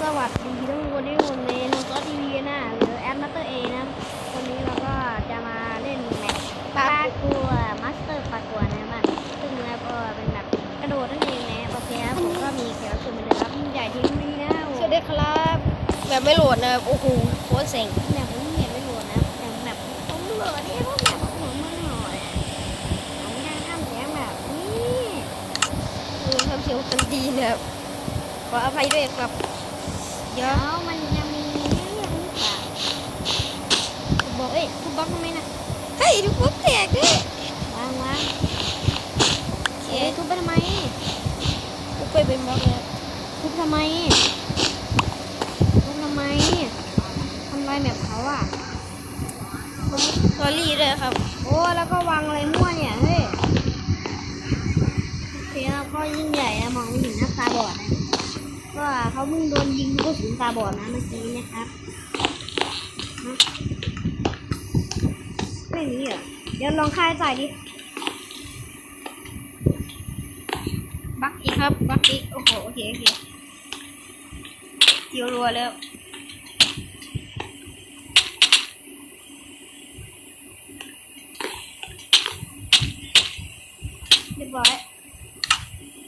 สวัสดีทุกคนที่อยู่ในโซอทีวีนะหรือแอดมาสเตอร์เอนะวันนี้เราก็จะมาเล่นแมตช์ปากัวมาสเตอร์ปลากัวนะมันซึ่งแล้วก็เป็นแบบกระโดดนั่นเองนะโอเคครับผมก็มีแขกรับเชิญมาเลยครับใหญ่ทีวีนะสวัสดีครับแบบไม่โหลดนะโอ้โหโคตรเซ็งแบบผมเห็นไม่โหลดนะแบบแบบผมโหลดนี่ยพวกแบบผมมันหน่อยผมยังทำเสียงแบบนี้เออทำเสียงกันดีนะขออภัยด้วยครับ เดี๋ยวแล้วมันยังมีเรื่องหรือเปล่าคุณบอกเอ้ยคุณบล็อกทำไมนะเฮ้ยทุกคนแตกด้วยวางวางโอเคเอ๊ะทุบไปทำไมกูไปเป็นบล็อกแล้วทุบทำไมทุบทำไมทำลายแบบเขาอะผมสอรี่ด้วยครับ โอ้แล้วก็วางอะไรมั่ว เขาเพิ่งโดนยิงกกระสุนตาบอดนะเมื่อกี้นะครับไม่มีเหรอเดี๋ยวลองค่ายใส่ดิ บักอีกครับบักอีกโอ้โหโอเคโอเคเกี่ยวรัวแล้วเรียบร้อย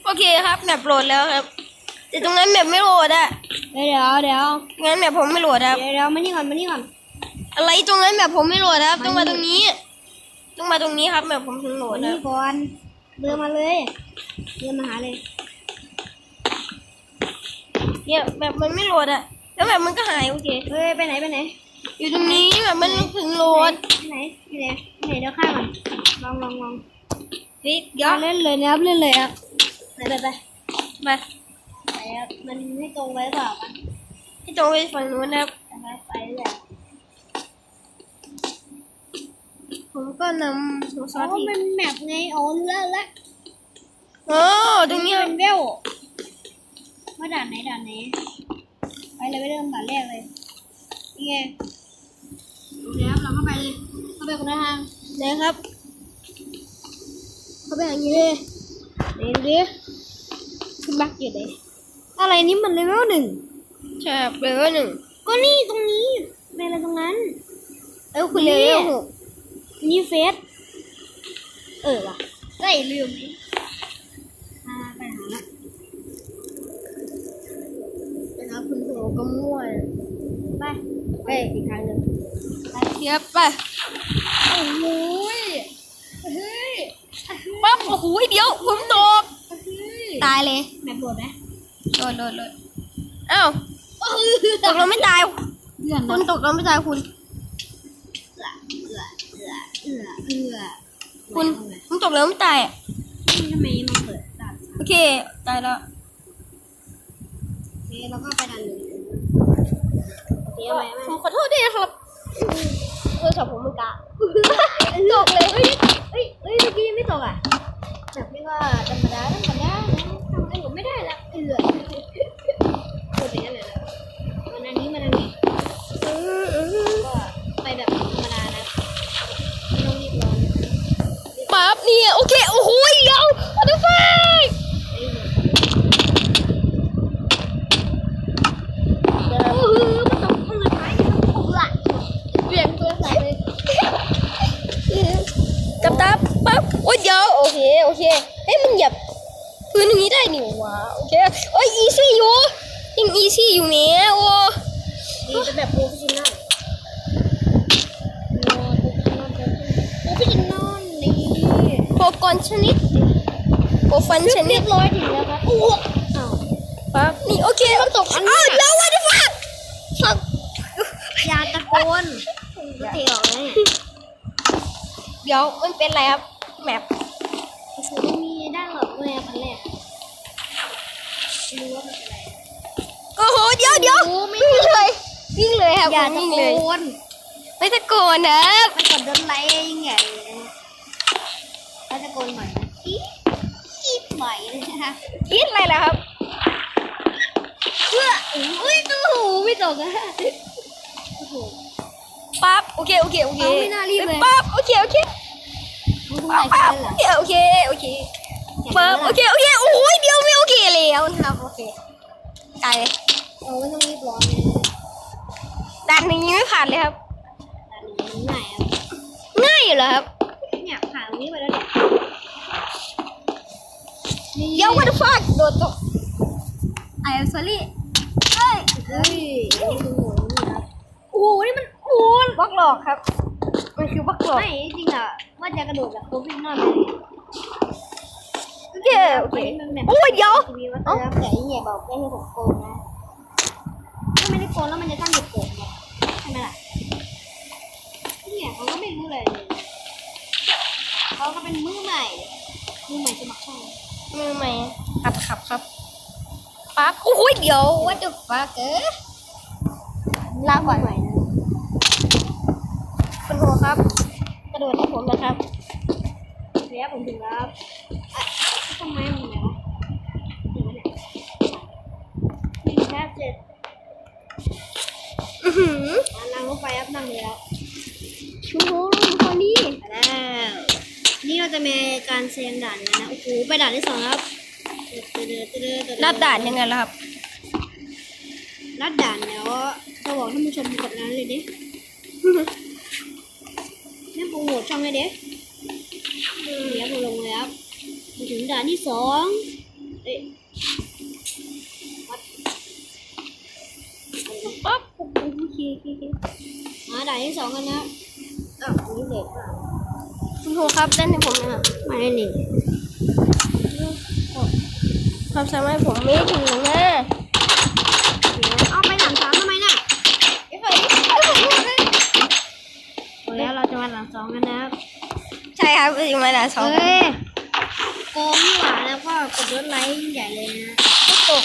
โอเคครับแบบโหลดแล้วครับ แต่ตรงนั้นแบบไม่โหลดอะเดี๋ยวเดี๋ยวงั้นแบบผมไม่โหลดครับ เดี๋ยวเดี๋ยวมานี่ก่อนมานี่ก่อนอะไรตรงนั้นแบบผมไม่โหลดครับมันต้องมาตรงนี้ ต้องมาตรงนี้ครับแบบผมถึงโหลมาดคนี่รับก่อนเดินมาเลยเดินมาหาเลยเนี่ยแบบมันไม่โหลดอะแล้วแบบมันก็หายโอเค เฮ้ยไปไหนไปไหนอยู่ตรงนี้แบบมันถึงโหลดไปไหนไปไหนไปไหนเดี๋ยวข้ามก่อนลองลองลองเฮ้ยเดี๋ยวเอาเล่นเลยนะครับเล่นเลยครับไปไปไปมาไป ครับ มันไม่ตรงไว้หรือเปล่าปะให้ตรงไปฝั่งนู้นนะครับไปไปเลยผมก็นำหัวซอ๋ออสที่มันแมปไงอ๋อรู้แล้วรู้แล้วโอ้ตรงนี้เป็นเวลว่าด่านไหนด่านไหนไปเลยไปเริ่มด่านแรกเลยนี่ไงโอเคครับเราเข้าไปเลยเข้าไปคนละทางนะครับเข้าไปอย่างนี้เลยไหนดูดิขึ้นบักอยู่เลย อะไรนี่มันเลเวลหนึ่งใช่ครับเลเวลหนึ่งก็นี่ตรงนี้เป็นอะไรตรงนั้น เอ้ยคุณเลเวลหกนี่เฟสเออว่ะก็อย่าลืมอ่าไปหาละนะครับคุณโหก็มั่วไปไปอีกทางหนึ่งไปเทียบไปโอ้โหยเฮ้ยปั๊บโอ้โหเดี๋ยวผมตกเฮ้ยตายเลยแมปโหลดไหม โดนโดนโดนอ้าวตกแล้วไม่ตายเลื่อนคุนะณตกแล้วไม่ตายคุณ เอือเอือเอือเอือเอือคุณคุณตกแล้วไม่ตายอะทำไมมันเปิดด่านโอเค ตายแล้ว โอเคเราก็ไปด่านหนึ่งโอเคเอาไหมผมขอโทษด้วยนะครับโทรศัพท์ผมมันกะตกเลย เฮ้ย เฮ้ย เฮ้ย เมื่อกี้ยังไม่ตกอะ แบบนี้ก็ธรรมดาธรรมดานะทำอะ ไม่ได้ละเอือพูดอย่างนั้นเลยนะมันอันนี้มันอันนี้ ก็ไปแบบธรรมดานะไม่ต้องรีบร้อน ปั๊บเนี่ยโอเคโอ้โหเดี๋ยว what the fuck เอ้ยเดี๋ยวโอ้โหมันตกข้างในท้ายมันตกละเบี่ยงตัวใส่เลย จับตาปั๊บโอ้ยเดี๋ยวโอเคโอเคเฮ้ยมันเหยียบพื้นตรงนี้ได้นี่หวะโอเคโอ้ยอีซี่อยู่ยังอีซี่อยู่เนี่ยโอ้ดีจะแบบโปรเฟชชั่นอลโปรเฟชชั่นอลนี่โปรกอนชนิดโปรฟันชนิดเรียบร้อยถึงแล้วครับโอ้อ้าวปั๊บนี่โอเคมันตกอันนี้อ้าวแล้ว what the fuck ฟักยาตะโกนเทออกเลยเดี๋ยวมันเป็นอะไรครับแมปโอ้โหไม่มีด้หลังเลยอะพันแรกไม่รู้ว่ามันเป็นอะไร โอ้โหเดี๋ยวเดี๋ยวโอ้ไม่วิ่งเลยวิ่งเลยครับอย่าผมตะวิ่งโกเลยนไม่ตะโกนนะไปกดโดนไลค์ยิ่งใหญ่เลยนะถ้าตะโกนหน่อยนะอี๊ดอี๊ดบ่อยเลยนะคะคิดอะไรล่ะครับเพื่ออุ้ยตู้หูไม่ตกอะโอ้โหปั๊บโอเคโอเคโอเคเอาไม่น่ารีบเลยปั๊บโอเคโอเคมึงคงปั๊บใส่ปั๊บกันเหรอโอเคโอเคโอเคปั๊บโอเคโอเคโอ้ยเดี๋ยวไม่โอเคแล้วนะครับโอเคตายเลย เราไม่ต้องรีบร้อนนะ ด่านนี้ไม่ผ่านเลยครับแต่หนูมันง่ายครับง่ายอยู่เหรอครับเนี่ยผ่านตรงนี้ไปแล้วเนี่ยนี่เดี๋ยววันฟาดโดดตกไอ้ซอรี่เอ้ยเฮ้ยอันนี้คือโหดนี่ครับโอ้โหนี่มันโอ้ยบล็อกหลอกครับมันคือบล็อกหลอกไม่จริงอะว่าจะกระโดดจากโค้งขึ้นนอกไปเลยโอเคโอเคมันแบบโอ้ยเดี๋ยวทีวีว่าจะแต่ยังไงบอกไม่ให้ผมโกงนะถ้าไม่ได้โกงแล้วมันจะต้องหยุดโกงไง ใช่ไหมล่ะเนี่ยเขาก็ไม่รู้อะไรเลยเขาก็เป็นมือใหม่ มือใหม่สมัครช่องมือใหม่ขับขับครับปั๊บโอ้ยเดี๋ยววัดจุดฟักเออลาก่อนใหม่นะคุณโฮครับ กระโดดให้ผมนะครับเสียผมถึงแล้วอะทำไมมันไหนวะถึงแล้วเนี่ยนี่แค่เจ็ด อือหือ อะนั่งรถไฟครับนั่งเลยแล้ว ชูโฮลุงคนนี้ ไปแล้ว นี่เรา จะมีการเซมด่านกันนะโอ้โหไปด่านที่สองครับนับด่านยังไงล่ะครับนัดด่านแล้วจะบอกท่านผู้ชมกดนั้นเลยดินี่โปรโมทช่องเลยดิเดี๋ยวผมลงเลยครับมาถึงด่านที่สองเอ๊ะวัดปั๊บโอ้โหโอเคโอเคโอเคมาด่านที่สองกันนะอ้าวอันนี้เด็กอะ คุณโฮครับเล่นให้ผมนะครับมาได้หนึ่งความสามารถผมไม่ถึงนะเอาไปด่านสามทำไมน่ะไอ้ไฟไอ้ผมพูดเลยแล้วเราจะมาด่านสองกันนะครับใช่ครับถึงมาด่านสองเฮ้ยโกงนี่หว่าแล้วก็กดยศไลค์ยิ่งใหญ่เลยนะให้ตก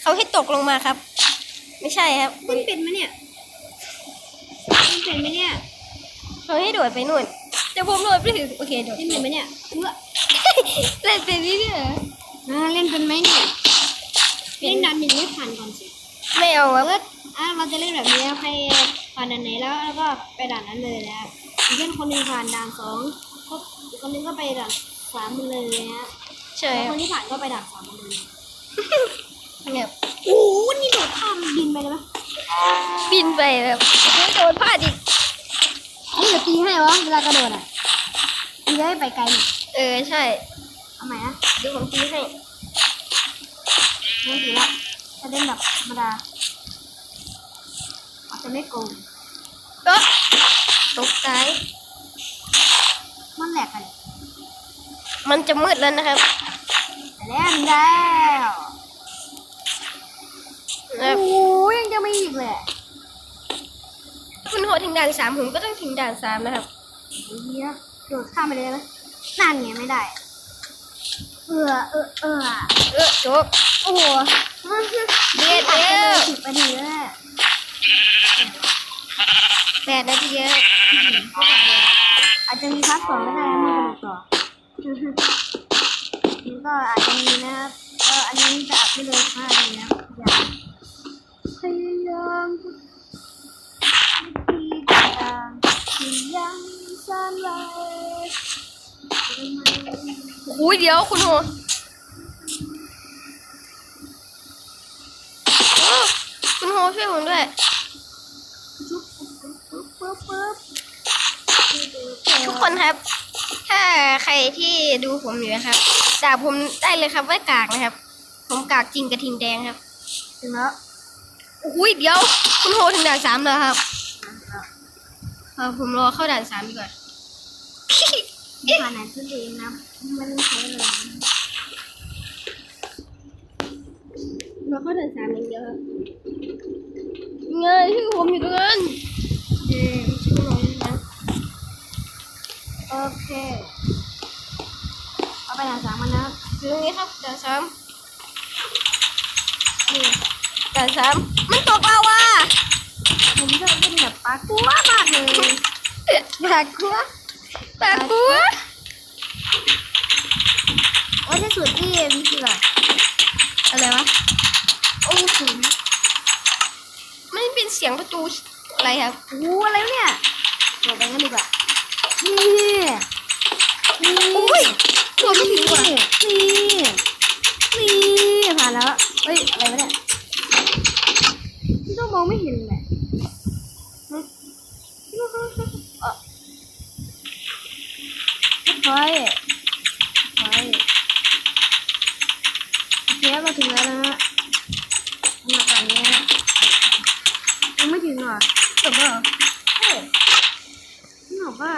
เขาให้ตกลงมาครับ ไม่ใช่ครับมันเป็นไหมเนี่ยมันเป็นไหมเนี่ยเขาให้โดดไปนู่น แต่ผมโดดไปถึงโอเคโดดเล่นเป็นไหมเนี่ยเพื่อเล่นเป็นนี่เนี่ยอ่าเล่นเป็นไหมเนี่ยเล่นดันหนึ่งไม่ผ่านก่อนสิไม่เอาครับเอออะเราจะเล่นแบบนี้นะใครผ่านด่านไหนแล้วแล้วก็ไปด่านนั้นเลยนะครับอย่างเช่นคนหนึ่งผ่านด่านสองก็อีกคนหนึงก็ไปด่านสามมาเลยนะใช่แล้วคครับนที่ผ่านก็ไปด่านสามมาเลยเนี่ยโอ้โหนี่โดดข้ามดินไปเลยไหมบินไปแบบโดนพลาดอีก เฮ้ยเดี๋ยวตีให้วะเวลากระโดดอะตีได้ไปไกลหน่อยเออใช่เอาใหม่นะเดี๋ยวผมตีให้ไม่ถือละจะเล่นแบบธรรมดาอาจจะไม่โกงก็ตกใจมันแหลกกันมันจะมืดแล้วนะครับแต่แล้วมีแล้วนะโอ้ยยังจะไม่อีกเลยคุณโหดถึงด่านสามผมก็ต้องถึงด่านสามนะครับไอ้ เหี้ยโดดข้ามไปเลยไหมนั่นไงไม่ได้ เออเออเออเออจบโอ้โหเด็ดอาจเดีจะยเลวยสิบนาทีแล้วแหละแปดนาทีแล้วอาจจะมีพาร์ทสองก็ได้นะมือต่อมันก็อาจจะมีนะครับก็อันนี้จะอัดไม่เลยมากเลยนะ อนไว้ทำไมโอ้ยเดี๋ยวคุณโหโอ้คุณโหช่วยผมด้วยจุ๊บปุ๊บปุ๊บปุ๊บทุกคนครับ ถ้าใครที่ดูผมอยู่นะครับด่าผมได้เลยครับว่ากากนะครับ ผมกากจริงกระทิงแดงครับถึงแล้วอุ้ยเดี๋ยว คุณโหถึงด่านสามแล้วครับเออผมรอเข้าด่านสามดีกว่า ผ่านไหนขึ้นเองนะไม่ต้องใช้เลยรอเข้าด่านสามอย่างเดียวครับเงยชื่อผมอยู่ตรงนั้นเออชื่อผมนะโอเคเอาไปหาสามมันนะอยู่ตรงนี้ครับด่านสามนี่ด่านสามมันตกเราว่ะผมชอบเล่นแบบปลากัวมากเลยปลากกลัว โอ้ที่สุดที่มีคืออะไรอะไรวะ โอ้โหมันเป็นเสียงประตูอะไรครับโอ้อะไรวะเนี่ยเดี๋ยวไปกันดีกว่า นี่นี่อุ้ยตัวไม่ถึงว่ะนี่นี่ผ่านแล้ว เฮ้ย อะไรวะเนี่ยมองไม่เห็นแหละ ไฟไฟโอเคเราถึงแล้วนะฮะมาตอนนี้ฮะยังไม่ถึงหรอจบแล้วเหรอเฮ้ยนี่บอกว่า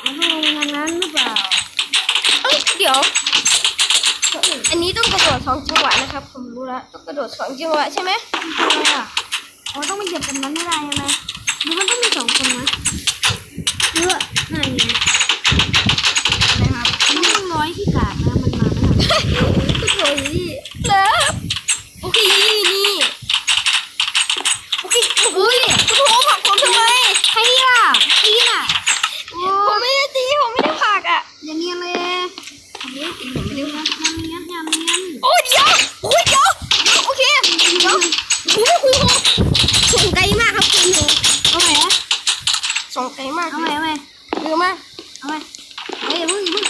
เราต้องลงทางนั้นหรือเปล่าเอ้ยเดี๋ยว อันนี้ต้องกระโดดสองจังหวะนะครับ ผมรู้แล้วต้องกระโดดสองจังหวะใช่ไหมอะไรอะอ๋อต้องไปเหยียบตรงนั้นให้ได้ใช่ไหมหรือมันต้องมีสองคนนะ หรือว่านั่นไงนะครับมันต้องร้อยที่กาดนะมันมาไม่ทันโอ้ยเลิฟโอเคนี่โอเคอุ้ยคุณโทรผลักผมทำไม ใครล่ะพี่น่ะโอ้ ผมไม่ได้ตีผมไม่ได้ผลักอะ อย่างเงี้ยเลยทำนี้ผมไม่ได้นะยำเนี้ยยำเนี้ย โอ้ยเดี๋ยวโอ้ยเดี๋ยวโอเคเดี๋ยวโอ้ยคุณโทรส่งไกลมากครับคุณโทร เอาใหม่นะ ส่งไกลมาก เอาใหม่เอาใหม่ เร็วมาก เอาใหม่เฮ้ยอย่าเพิ่งอย่าเพิ่ง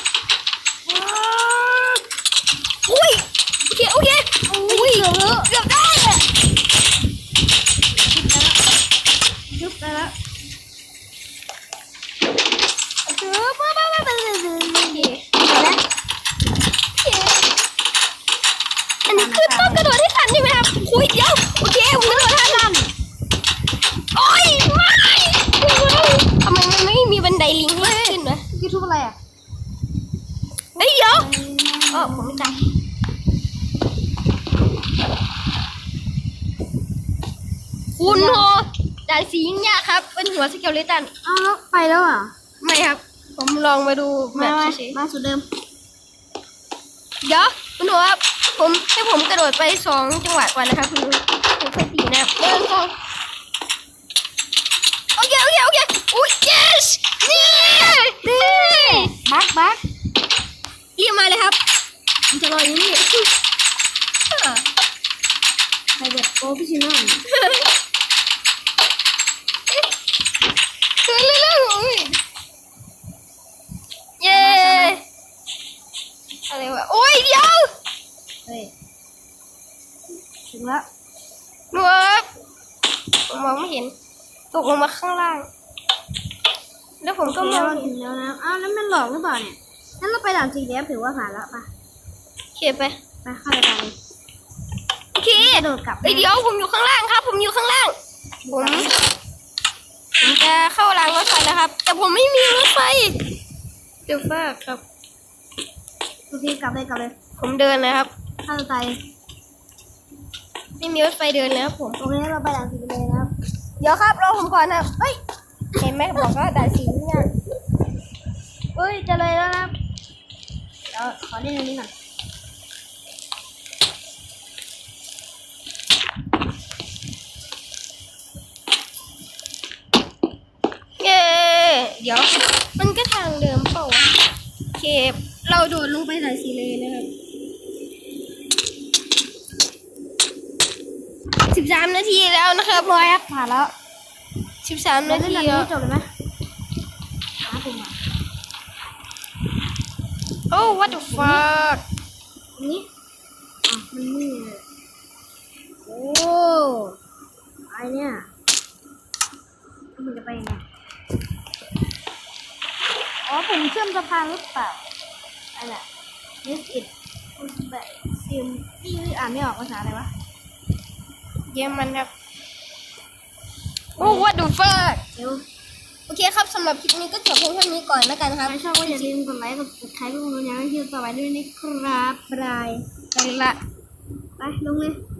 อุ้ยโอเคโอเคอุ้ยเกือบได้อะ ยุบไปแล้ว เกือบมามามามามาโอเค เดี๋ยวนะ โอเคอันนี้คือต้องกระโดดให้ทันใช่ไหมครับอุ้ยเดี๋ยวโอเคผมกระโดดทันโอ้ยไม่ทำไมมันไม่มีบันไดลิงให้ขึ้นวะ ยูทูบอะไรอะ เฮ้ยเดี๋ยวเออผมไม่ตายคุณโห ด่านสียิ่งยากครับ เป็นหัวสเกลเลตันเอาแล้วไปแล้วอะไม่ครับ ผมลองมาดูแบมาบมาเฉยมาสุดเดิม ๆเดี๋ยวคุณดูครับผมให้ผมกระโดดไปสองจังหวะก่อนนะครับคุณดูผมค่อยตีนะครับเดินสองโอเคโอเคโอเคอุ้ย yes นี่นี่บักบักรีบมาเลยครับผมจะรออยู่นี่ใครแบบโปรฟิชชั่นอลคือเรื่องของอุ้ยเย้อะไรวะโอ้ยเดี๋ยว เฮ้ย ถึงแล้วหนูครับผมมองไม่เห็น ตกลงมาข้างล่าง แล้วผมก็ก็มมอองงเห็นถึงแล้วนะอ้าวแล้วมันหลอกหรือเปล่าเนี่ยงั้นเราไปด่านสีแดงถือว่าผ่านแล้วปะโอเคไปไปเข้าไปกันเลยโอเคกระโดดกลับเอ้ยเดี๋ยวผมอยู่ข้างล่างครับ ผมอยู่ข้างล่างผมผมจะเข้ารางรถไฟแล้วครับ แต่ผมไม่มีรถไฟเดี๋ยวฟ้าครับโอเคกลับเลยกลับเลย ผมเดินนะครับ เข้าไป ไม่มีรถไฟเดินแล้วผม โอเคเราไปด่านสีแดงนะครับ เดี๋ยวครับรอผมก่อนนะครับเฮ้ย เห็นไหมบอกว่าด่านสีเนี่ยเฮ้ยจะเลยแล้วนะครับเดี๋ยวขอเล่นอันนี้ก่อนเย้เดี๋ยว มันก็ทางเดิมเปล่าวะโอเค เราโดดลงไปด่านสีเลยนะครับ สิบสามนาทีแล้วนะครับร้อยครับผ่านแล้วสิบสามเรานาเล่นทีอันแล้นี้วจบเลยไหมหาปุ่มอะโอ้ what the fuck อันนี้อะมันนี่เลยโอ้ไอเนี่ยแล้วมันจะไปยังไงอ๋อผมเชื่อมสะพานหรือเปล่าอะไร this it แบบซิมนี่อ่านไม่ออกภาษาอะไรวะ เยี่ยมมันครับโอ้ what the fuck เดี๋ยวโอเคครับสำหรับคลิปนี้ก็จบเพียงเท่านี้ก่อนแล้วกันครับถ้าชอบก็อย่าลืมกดไลค์กดติดตามพวกเราอย่างที่ต่อไปด้วยนะครับบายไปละไปลงเลยโ